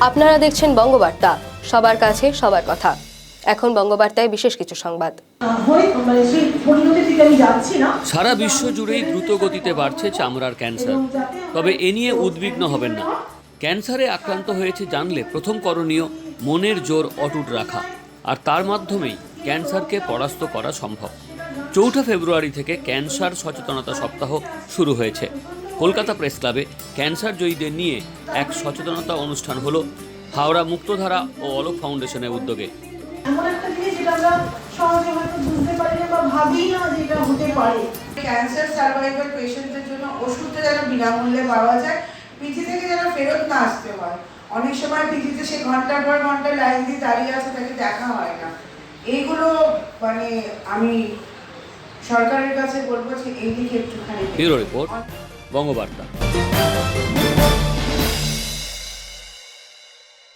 আপনারা দেখছেন বঙ্গবার্তা, সবার কাছে সবার কথা। এখন বঙ্গবার্তায় বিশেষ কিছু সংবাদ। সারা বিশ্ব জুড়েই দ্রুত গতিতে বাড়ছে চামড়ার ক্যান্সার। তবে এ নিয়ে উদ্বিগ্ন হবেন না। ক্যান্সারে আক্রান্ত হয়েছে জানলে প্রথম করণীয় মনের জোর অটুট রাখা। আর তার মাধ্যমেই ক্যান্সারকে পরাস্ত করা সম্ভব। চৌঠা ফেব্রুয়ারি থেকে ক্যান্সার সচেতনতা সপ্তাহ শুরু হয়েছে। কলকাতা প্রেস ক্লাবে ক্যান্সার জয়ীদের নিয়ে এক সচেতনতা অনুষ্ঠান হলো হাওড়া মুক্তধারা ও অলোক ফাউন্ডেশনের উদ্যোগে। এমন একটা জিনিস যেটা আমরা সহজে হয়তো বুঝতে পারি না বা ভাবি না যে এটা হতে পারে। ক্যান্সার সার্ভাইভাল পেশেন্টদের জন্য ওষুধটা যেন বিনামূল্যে পাওয়া যায় পিজি থেকে যেন ফেরত না আসতে হয়। অনেক সময় পিজিতে সে ঘণ্টার পর ঘণ্টা লাইন দিয়ে দাঁড়িয়ে আছে তাকে দেখা হয় না। এইগুলো মানে আমি সরকারের কাছে বলব যে এই দিকে একটুখানি রিপোর্ট। বঙ্গবার্তা।